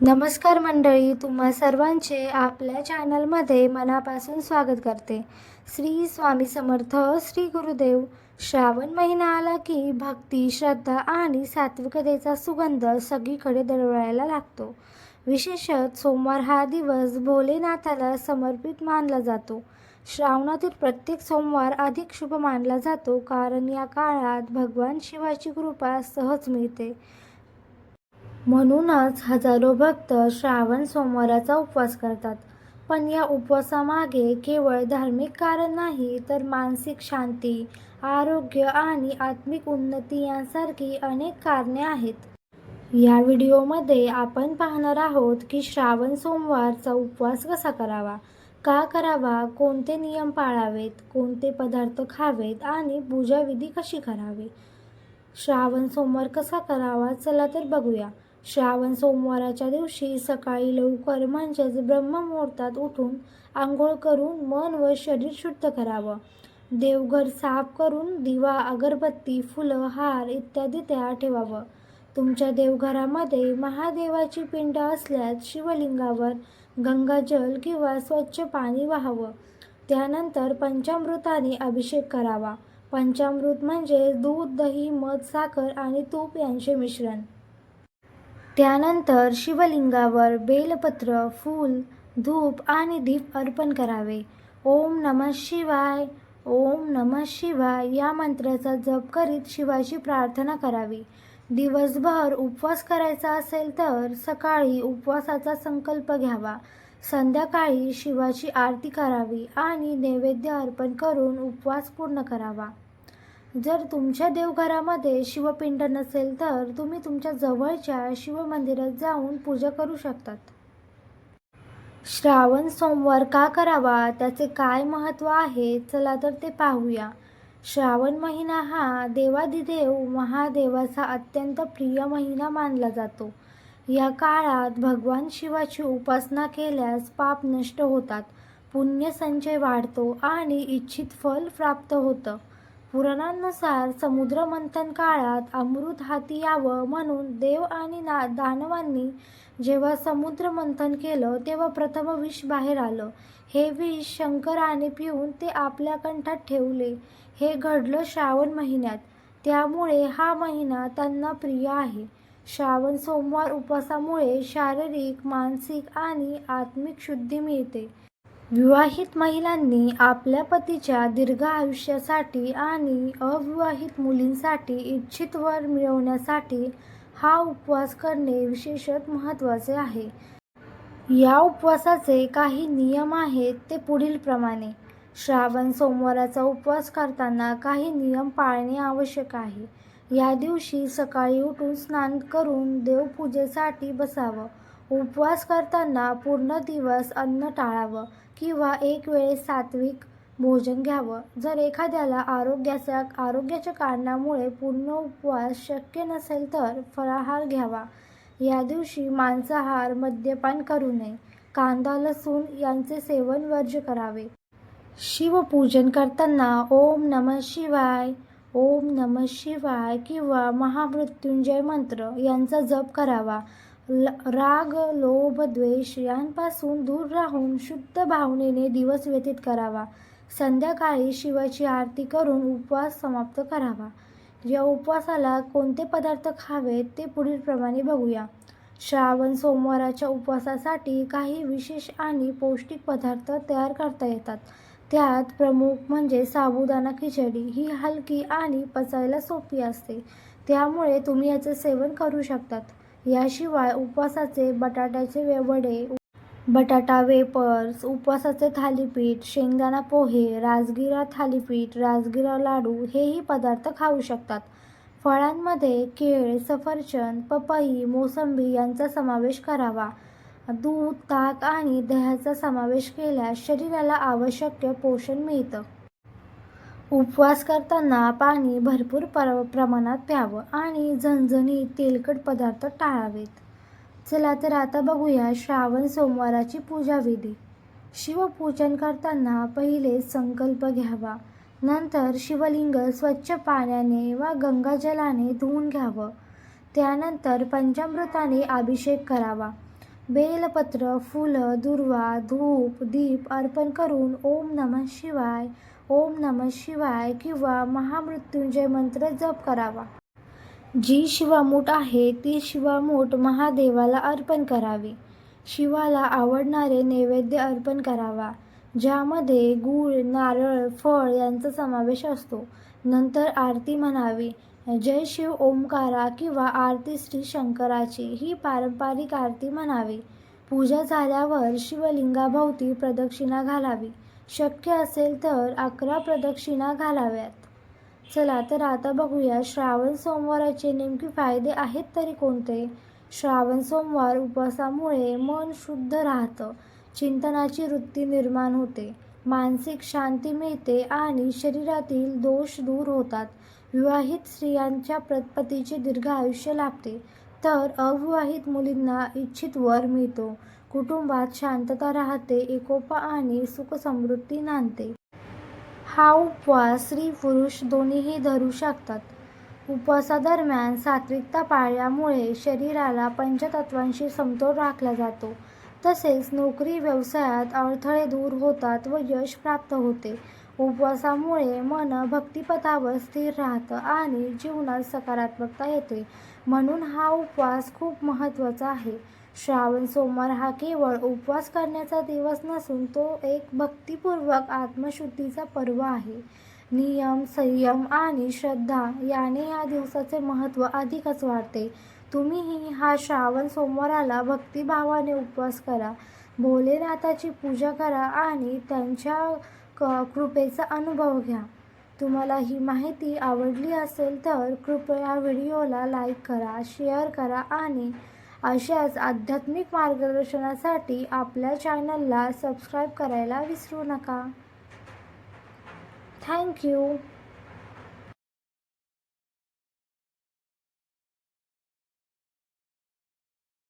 नमस्कार मंडळी तुम्हा सर्वांचे आपल्या चॅनलमध्ये मनापासून स्वागत करते. श्री स्वामी समर्थ श्री गुरुदेव. श्रावण महिना आला की भक्ती श्रद्धा आणि सात्विकतेचा सुगंध सगळीकडे दरवळायला लागतो. विशेषत सोमवार हा दिवस भोलेनाथाला समर्पित मानला जातो. श्रावणातील प्रत्येक सोमवार अधिक शुभ मानला जातो कारण या काळात भगवान शिवाची कृपा सहज मिळते. म्हणूनच हजारो भक्त श्रावण सोमवाराचा उपवास करतात. पण या उपवासामागे केवळ धार्मिक कारण नाही तर मानसिक शांती आरोग्य आणि आत्मिक उन्नती यांसारखी अनेक कारणे आहेत. या व्हिडिओमध्ये आपण पाहणार आहोत की श्रावण सोमवारचा उपवास कसा करावा का करावा कोणते नियम पाळावेत कोणते पदार्थ खावेत आणि पूजाविधी कशी करावी? श्रावण सोमवार कसा करावा चला तर बघूया. श्रावण सोमवाराच्या दिवशी सकाळी लवकर म्हणजेच ब्रह्ममुहूर्तात उठून आंघोळ करून मन व शरीर शुद्ध करावं. देवघर साफ करून दिवा अगरबत्ती फुलं हार इत्यादी तयार ठेवावं. तुमच्या देवघरामध्ये महादेवाची पिंड असल्यास शिवलिंगावर गंगाजल किंवा स्वच्छ पाणी वाहावं. त्यानंतर पंचामृताने अभिषेक करावा. पंचामृत म्हणजे दूध दही मध साखर आणि तूप यांचे मिश्रण. त्यानंतर शिवलिंगावर बेलपत्र फूल धूप आणि दीप अर्पण करावे. ओम नमः शिवाय ओम नमः शिवाय या मंत्राचा जप करीत शिवाची प्रार्थना करावी. दिवसभर उपवास करायचा असेल तर सकाळी उपवासाचा संकल्प घ्यावा. संध्याकाळी शिवाची आरती करावी आणि नैवेद्य अर्पण करून उपवास पूर्ण करावा. जर तुमच्या देवघरामध्ये शिवपिंड नसेल तर तुम्ही तुमच्या जवळच्या शिवमंदिरात जाऊन पूजा करू शकतात. श्रावण सोमवार का करावा? त्याचे काय महत्त्व आहे? चला तर ते पाहूया. श्रावण महिना हा देवादिदेव महादेवाचा अत्यंत प्रिय महिना मानला जातो. या काळात भगवान शिवाची उपासना केल्यास पाप नष्ट होतात पुण्य संचय वाढतो आणि इच्छित फल प्राप्त होतं. पुराणांनुसार समुद्रमंथन काळात अमृत हाती यावं म्हणून देव आणि ना दानवांनी जेव्हा समुद्रमंथन केलं तेव्हा प्रथम विष बाहेर आलं. हे विष शंकराने पिऊन ते आपल्या कंठात ठेवले. हे घडलं श्रावण महिन्यात. त्यामुळे हा महिना त्यांना प्रिय आहे. श्रावण सोमवार उपवासामुळे शारीरिक मानसिक आणि आत्मिक शुद्धी मिळते. विवाहित महिलांनी आपल्या पतीच्या दीर्घ आयुष्यासाठी आणि अविवाहित मुलींसाठी इच्छित वर मिळवण्यासाठी हा उपवास करणे विशेषत महत्त्वाचे आहे. या उपवासाचे काही नियम आहेत ते पुढीलप्रमाणे श्रावण सोमवाराचा उपवास करताना काही नियम पाळणे आवश्यक आहे. या दिवशी सकाळी उठून स्नान करून देवपूजेसाठी बसावं. उपवास करताना पूर्ण दिवस अन्न टाळावं. किंवा एक वेळेस सात्विक भोजन घ्यावं. जर एखाद्याला आरोग्याच्या आरोग्याच्या कारणामुळे पूर्ण उपवास शक्य नसेल तर फळाहार घ्यावा. या दिवशी मांसाहार मद्यपान करू नये. कांदा लसूण यांचे सेवन वर्ज्य करावे. शिवपूजन करताना ओम नमः शिवाय ओम नमः शिवाय किंवा महामृत्युंजय मंत्र यांचा जप करावा. ल राग लोभ द्वेष यांपासून दूर राहून शुद्ध भावनेने दिवस व्यतीत करावा. संध्याकाळी शिवाची आरती करून उपवास समाप्त करावा. या उपवासाला कोणते पदार्थ खावेत ते पुढीलप्रमाणे बघूया. श्रावण सोमवाराच्या उपवासासाठी काही विशेष आणि पौष्टिक पदार्थ तयार करता येतात. त्यात प्रमुख म्हणजे साबुदाणा खिचडी ही हलकी आणि पचायला सोपी असते. त्यामुळे तुम्ही याचे सेवन करू शकतात. याशिवाय उपवासाचे बटाट्याचे वेवडे बटाटा वेपर्स उपवासाचे थालीपीठ शेंगदाणा पोहे राजगिरा थालीपीठ राजगिरा लाडू हेही पदार्थ खाऊ शकतात. फळांमध्ये केळ सफरचंद पपई मोसंबी यांचा समावेश करावा. दूध ताक आणि दह्याचा समावेश केल्यास शरीराला आवश्यक पोषण मिळतं. उपवास करताना पाणी भरपूर पर प्रमाणात प्यावं आणि झणझणीत तेलकट पदार्थ टाळावेत. चला तर आता बघूया श्रावण सोमवाराची पूजाविधी. शिवपूजन करताना पहिले संकल्प घ्यावा. नंतर शिवलिंग स्वच्छ पाण्याने वा गंगाजलाने धुवून घ्यावं. त्यानंतर पंचामृताने अभिषेक करावा. बेलपत्र फुलं दुर्वा धूप दीप अर्पण करून ओम नमः शिवाय ओम नमः शिवाय किंवा महामृत्युंजय मंत्र जप करावा. जी शिवामूठ आहे ती शिवामूठ महादेवाला अर्पण करावी. शिवाला आवडणारे नैवेद्य अर्पण करावा ज्यामध्ये गूळ नारळ फळ यांचा समावेश असतो. नंतर आरती म्हणावी. जय शिव ओंकारा किंवा आरती श्री शंकराची ही पारंपरिक आरती म्हणावी. पूजा झाल्यावर शिवलिंगाभोवती प्रदक्षिणा घालावी. शक्य असेल तर अकरा प्रदक्षिणा घालाव्यात. चला तर आता बघूया श्रावण सोमवाराचे नेमके फायदे आहेत तरी कोणते? श्रावण सोमवार उपवासामुळे मन शुद्ध राहतं चिंतनाची वृत्ती निर्माण होते मानसिक शांती मिळते आणि शरीरातील दोष दूर होतात. विवाहित स्त्रियांच्या प्रतपतीचे दीर्घ आयुष्य लाभते तर अविवाहित मुलींना इच्छित वर मिळतो. कुटुंबात शांतता राहते एकोपा आणि सुखसमृद्धी नांदते. हा उपवास स्त्री पुरुष दोन्हीही धरू शकतात. उपवासादरम्यान सात्विकता पाळल्यामुळे शरीराला पंचतत्वांशी समतोल राखला जातो. तसेच नोकरी व्यवसायात अडथळे दूर होतात व यश प्राप्त होते. उपवासामुळे मन भक्तिपथावर स्थिर राहतं आणि जीवनात सकारात्मकता येते. म्हणून हा उपवास खूप महत्त्वाचा आहे. श्रावण सोमवार हा केवळ उपवास करण्याचा दिवस नसून तो एक भक्तिपूर्वक आत्मशुद्धीचा पर्व आहे. नियम संयम आणि श्रद्धा याने या दिवसाचे महत्त्व अधिकच वाढते. तुम्हीही हा श्रावण सोमवाराला भक्तिभावाने उपवास करा. भोलेनाथाची पूजा करा आणि त्यांच्या क कृपेचा अनुभव घ्या. तुम्हाला ही माहिती आवडली असेल तर कृपया व्हिडिओला लाईक करा शेअर करा आणि अशाच आध्यात्मिक मार्गदर्शनासाठी आपल्या चॅनलला सबस्क्राईब करायला विसरू नका. थँक्यू